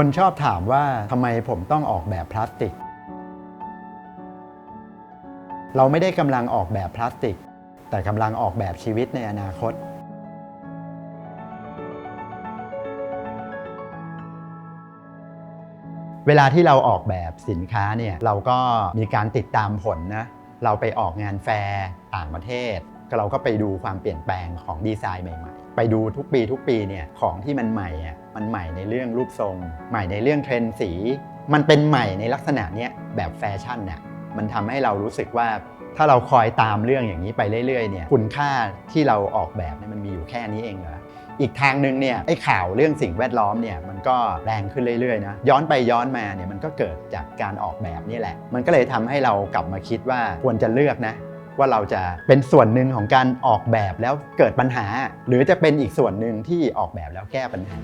คนชอบถามว่าทำไมผมต้องออกแบบพลาสติก เราไม่ได้กำลังออกแบบพลาสติก แต่กำลังออกแบบชีวิตในอนาคต เวลาที่เราออกแบบสินค้าเนี่ยเราก็มีการติดตามผลนะ เราไปออกงานแฟร์ต่างประเทศ เราก็ไปดูความเปลี่ยนแปลงของดีไซน์ใหม่ ๆ ไปดูทุกปีทุกปีเนี่ยของที่มันใหม่อะมันใหม่ในเรื่องรูปทรง ใหม่ในเรื่องเทรนด์สี มันเป็นใหม่ในลักษณะเนี้ยแบบแฟชั่นเนี่ยมันทำให้เรารู้สึกว่าถ้าเราคอยตามเรื่องอย่างนี้ไปเรื่อยๆเนี่ยคุณค่าที่เราออกแบบเนี่ยมันมีอยู่แค่นี้เองเหรออีกทางหนึ่งเนี่ยไอ้ข่าวเรื่องสิ่งแวดล้อมเนี่ยมันก็แรงขึ้นเรื่อยๆนะย้อนไปย้อนมาเนี่ยมันก็เกิดจากการออกแบบนี่แหละ มันก็เลยทำให้เรากลับมาคิดว่าควรจะเลือกนะ ว่าเราจะเป็นส่วนหนึ่งของการออกแบบแล้วเกิดปัญหา หรือจะเป็นอีกส่วนหนึ่งที่ออกแบบแล้วแก้ปัญหา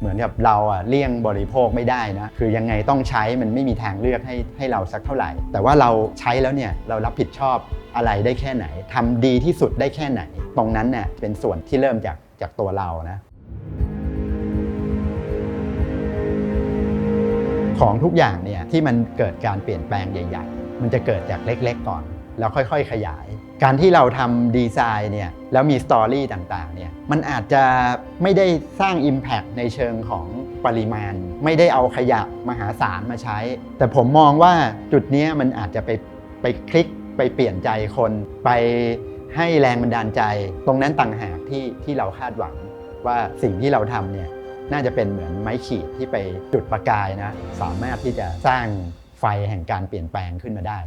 เหมือนกับเราอะเลี่ยงบริโภคไม่ได้นะคือยังไงต้องใช้มันไม่มีทางเลือกให้ให้เราสักเท่าไหร่ แต่ว่าเราใช้แล้วเนี่ยเรารับผิดชอบอะไรได้แค่ไหนทำดีที่สุดได้แค่ไหน ตรงนั้นเนี่ยเป็นส่วนที่เริ่มจากจากตัวเรานะ ของทุกอย่างเนี่ยที่มันเกิดการเปลี่ยนแปลงใหญ่ ๆ มันจะเกิดจากเล็กๆก่อน แล้วค่อยๆขยาย การที่เราทำดีไซน์เนี่ยแล้วมีสตอรี่ต่างๆเนี่ยมันอาจจะไม่ได้สร้าง Impact ในเชิงของปริมาณ ไม่ได้เอาขยะมหาศาลมาใช้ แต่ผมมองว่าจุดนี้มันอาจจะไปไปคลิกไปเปลี่ยนใจคนไปให้แรงบันดาลใจ ตรงนั้นต่างหากที่ที่เราคาดหวังว่าสิ่งที่เราทำเนี่ย น่าจะเป็นเหมือนไม้ขีดที่ไปจุดประกายนะสามารถที่จะสร้างไฟแห่งการเปลี่ยนแปลงขึ้นมาได้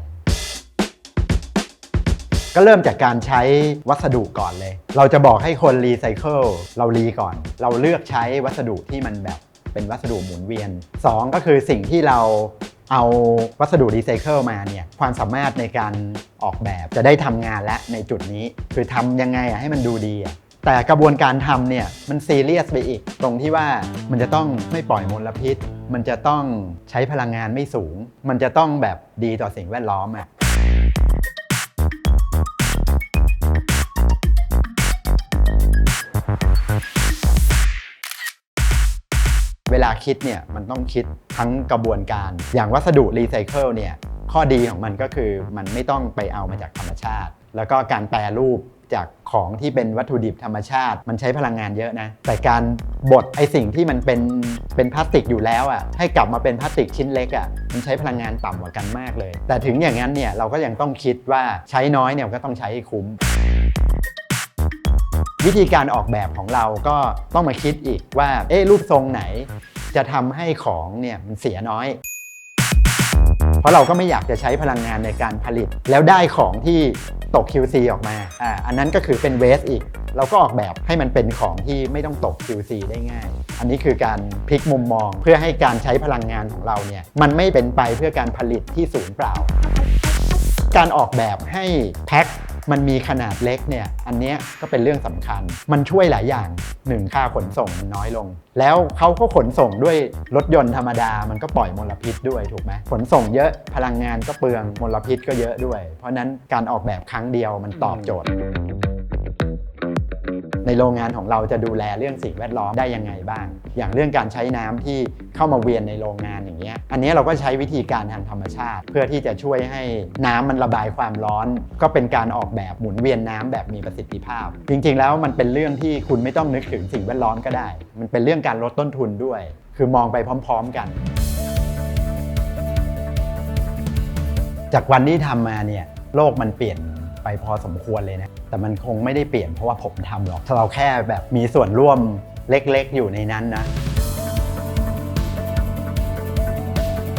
ก็เริ่มจากการใช้วัสดุก่อนเลย เราจะบอกให้คนรีไซเคิลเรารีก่อน เราเลือกใช้วัสดุที่มันแบบเป็นวัสดุหมุนเวียน 2 ก็คือสิ่งที่เราเอาวัสดุรีไซเคิลมาเนี่ยความสามารถในการออกแบบจะได้ทำงานและในจุดนี้ คือทำยังไงอะให้มันดูดี แต่กระบวนการทำเนี่ยมันซีเรียสไปอีก ตรงที่ว่ามันจะต้องไม่ปล่อยมลพิษ มันจะต้องใช้พลังงานไม่สูง มันจะต้องแบบดีต่อสิ่งแวดล้อมอะเวลาคิดเนี่ยมันต้องคิดทั้งกระบวนการ อย่างวัสดุรีไซเคิลเนี่ยข้อดีของมันก็คือมันไม่ต้องไปเอามาจากธรรมชาติ แล้วก็การแปรรูป จากของที่เป็นวัตถุดิบธรรมชาติ มันใช้พลังงานเยอะนะ แต่การบดไอสิ่งที่มันเป็นเป็นพลาสติกอยู่แล้วอะให้กลับมาเป็นพลาสติกชิ้นเล็กอะมันใช้พลังงานต่ำกว่ากันมากเลย แต่ถึงอย่างนั้นเนี่ยเราก็ยังต้องคิดว่าใช้น้อยเนี่ยก็ต้องใช้ให้คุ้มวิธีการออกแบบของเราก็ต้องมาคิดอีกว่า เอ๊ะรูปทรงไหน จะทำให้ของเนี่ยมันเสียน้อย เพราะเราก็ไม่อยากจะใช้พลังงานในการผลิต แล้วได้ของที่ ตก QC ออกมาอ่าอันนั้นก็คือเป็นเวสอีก เราก็ออกแบบให้มันเป็นของที่ไม่ต้องตก QC ได้ง่าย อันนี้คือการพลิกมุมมองเพื่อให้การใช้พลังงานของเราเนี่ยมันไม่เป็นไปเพื่อการผลิตที่ศูนย์เปล่า การออกแบบให้แพ็ค มันมีขนาดเล็กเนี่ยอันนี้ก็เป็นเรื่องสำคัญ มันช่วยหลายอย่างหนึ่งค่าขนส่งมันน้อยลง แล้วเขาก็ขนส่งด้วยรถยนต์ธรรมดามันก็ปล่อยมลพิษด้วยถูกไหมขนส่งเยอะพลังงานก็เปลืองมลพิษก็เยอะด้วย เพราะนั้นการออกแบบครั้งเดียวมันตอบโจทย์ ในโรงงานของเราจะดูแลเรื่องสิ่งแวดล้อมได้ยังไงบ้าง อย่างเรื่องการใช้น้ำที่เข้ามาเวียนในโรงงานอย่างเงี้ยอันนี้เราก็ใช้วิธีการทางธรรมชาติ เพื่อที่จะช่วยให้น้ำมันระบายความร้อน ก็เป็นการออกแบบหมุนเวียนน้ำแบบมีประสิทธิภาพ จริง ๆ แล้วมันเป็นเรื่องที่คุณไม่ต้องนึกถึงสิ่งแวดล้อมก็ได้ มันเป็นเรื่องการลดต้นทุนด้วย คือมองไปพร้อม ๆ กันจากวันที่ทำมาเนี่ยโลกมันเปลี่ยนไปพอสมควรเลยนะ แต่มันคงไม่ได้เปลี่ยนเพราะว่าผมทำหรอกเราแค่แบบมีส่วนร่วมเล็กๆ อยู่ในนั้นนะ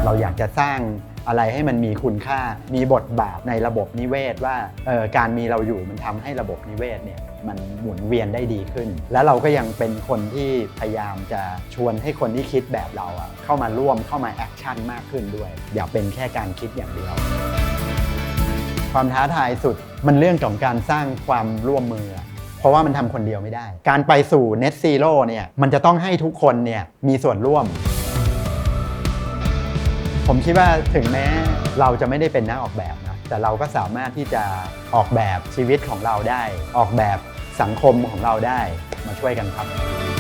เราอยากจะสร้างอะไรให้มันมีคุณค่า มีบทบาทในระบบนิเวศว่าออการมีเราอยู่มันทำให้ระบบนิเวศเนี่ยมันหมุนเวียนได้ดีขึ้น แล้วเราก็ยังเป็นคนที่พยายามจะชวนให้คนที่คิดแบบเราอะเข้ามาร่วมเข้ามาแอคชั่นมากขึ้นด้วย อย่าเป็นแค่การคิดอย่างเดียว ความท้าทายสุด มันเรื่องของการสร้างความร่วมมือ เพราะว่ามันทำคนเดียวไม่ได้ การไปสู่ Net Zero เนี่ยมันจะต้องให้ทุกคนเนี่ยมีส่วนร่วม ผมคิดว่าถึงแม้เราจะไม่ได้เป็นนักออกแบบนะแต่เราก็สามารถที่จะออกแบบชีวิตของเราได้ ออกแบบสังคมของเราได้มาช่วยกันครับ